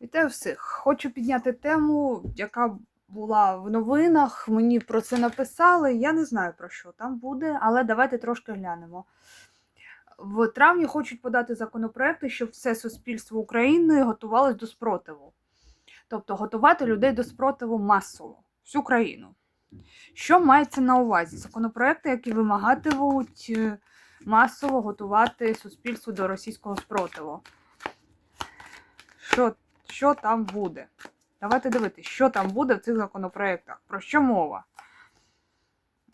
Вітаю всіх! Хочу підняти тему, яка була в новинах. Мені про це написали. Я не знаю про що там буде, але давайте трошки глянемо. В травні хочуть подати законопроекти, щоб все суспільство України готувалось до спротиву. Тобто готувати людей до спротиву масово, всю країну. Що мається на увазі? Законопроекти, які вимагатимуть е, масово готувати суспільство до російського спротиву. Що що там буде. Давайте дивитися, що там буде в цих законопроєктах. Про що мова?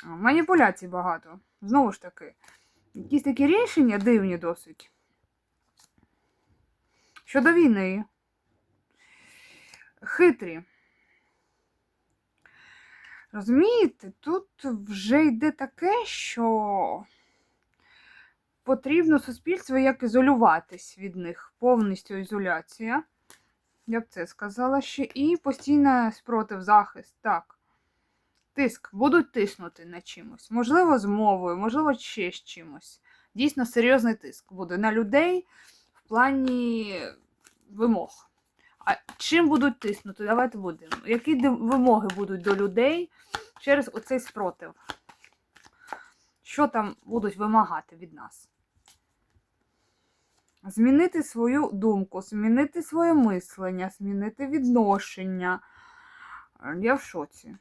Маніпуляцій багато. Знову ж таки, якісь такі рішення дивні досить. Щодо війни. Хитрі. Розумієте, тут вже йде таке, що потрібно суспільству як ізолюватись від них, повністю ізоляція. Я б це сказала ще. І постійна спротив, захист. Так. Тиск. Будуть тиснути на чимось. Можливо, з мовою, можливо, ще з чимось. Дійсно, серйозний тиск буде на людей в плані вимог. А чим будуть тиснути? Давайте будемо. Які вимоги будуть до людей через оцей спротив? Що там будуть вимагати від нас? Змінити свою думку, змінити своє мислення, змінити відношення. Е, Я в шоці.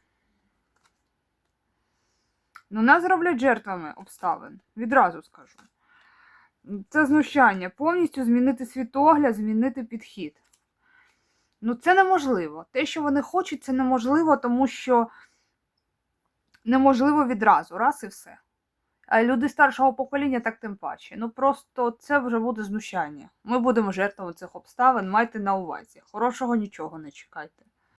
Ну, нас зроблять жертвами обставин. Відразу скажу. Це знущання. Повністю змінити світогляд, змінити підхід. Ну, це неможливо. Те, що вони хочуть, це неможливо, тому що неможливо відразу, раз і все. Люди старшого покоління так тим паче. Ну просто це вже буде знущання. Ми будемо жертвами цих обставин, майте на увазі. Хорошого нічого не чекайте.